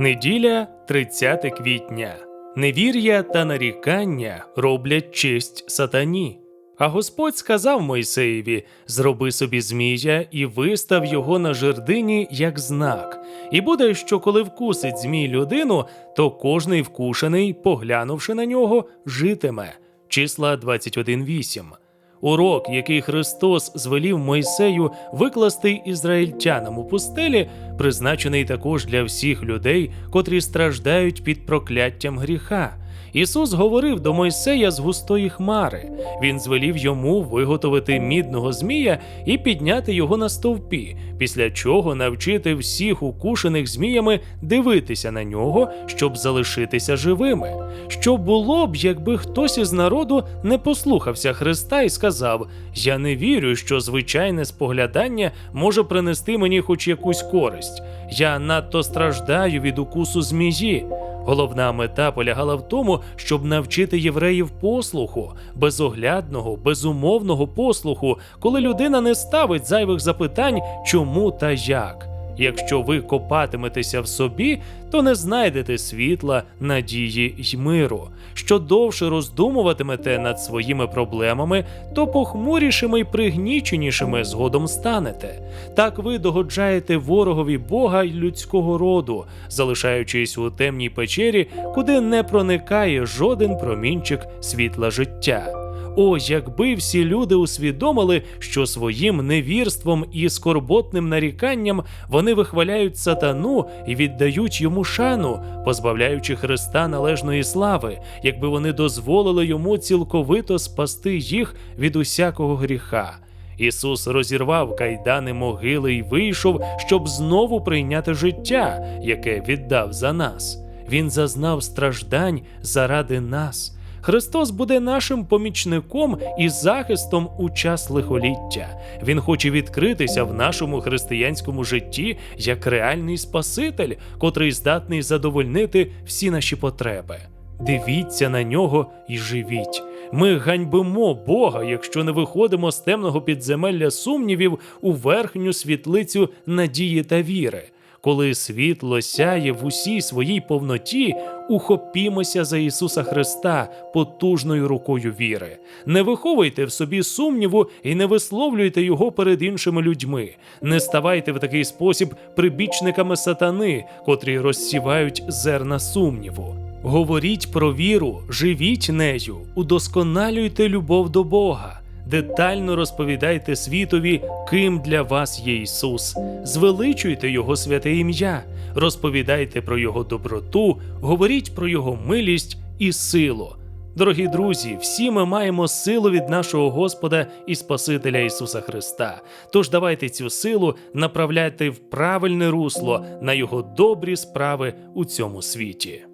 Неділя 30 квітня. Невір'я та нарікання роблять честь сатані. А Господь сказав Мойсеєві: Зроби собі змія і вистав його на жердині як знак. І буде, що коли вкусить змій людину, то кожний вкушений, поглянувши на нього, житиме. Числа 21.8. Урок, який Христос звелів Мойсею викласти ізраїльтянам у пустелі, призначений також для всіх людей, котрі страждають під прокляттям гріха. Ісус говорив до Мойсея з густої хмари. Він звелів йому виготовити мідного змія і підняти його на стовпі, після чого навчити всіх укушених зміями дивитися на нього, щоб залишитися живими. Що було б, якби хтось із народу не послухався Христа і сказав: Я не вірю, що звичайне споглядання може принести мені хоч якусь користь. Я надто страждаю від укусу змії. Головна мета полягала в тому, щоб навчити євреїв послуху, безоглядного, безумовного послуху, коли людина не ставить зайвих запитань, чому та як. Якщо ви копатиметеся в собі, то не знайдете світла, надії й миру. Що довше роздумуватимете над своїми проблемами, то похмурішими й пригніченішими згодом станете. Так ви догоджаєте ворогові Бога й людського роду, залишаючись у темній печері, куди не проникає жоден промінчик світла життя. О, якби всі люди усвідомили, що своїм невірством і скорботним наріканням вони вихваляють сатану і віддають йому шану, позбавляючи Христа належної слави, якби вони дозволили йому цілковито спасти їх від усякого гріха. Ісус розірвав кайдани могили й вийшов, щоб знову прийняти життя, яке віддав за нас. Він зазнав страждань заради нас. Христос буде нашим помічником і захистом у час лихоліття. Він хоче відкритися в нашому християнському житті як реальний Спаситель, котрий здатний задовольнити всі наші потреби. Дивіться на нього і живіть. Ми ганьбимо Бога, якщо не виходимо з темного підземелля сумнівів у верхню світлицю надії та віри. Коли світло сяє в усій своїй повноті, ухопімося за Ісуса Христа потужною рукою віри. Не виховуйте в собі сумніву і не висловлюйте його перед іншими людьми. Не ставайте в такий спосіб прибічниками сатани, котрі розсівають зерна сумніву. Говоріть про віру, живіть нею, удосконалюйте любов до Бога. Детально розповідайте світові, ким для вас є Ісус, звеличуйте Його святе ім'я, розповідайте про Його доброту, говоріть про Його милість і силу. Дорогі друзі, всі ми маємо силу від нашого Господа і Спасителя Ісуса Христа. Тож давайте цю силу направляйте в правильне русло на Його добрі справи у цьому світі.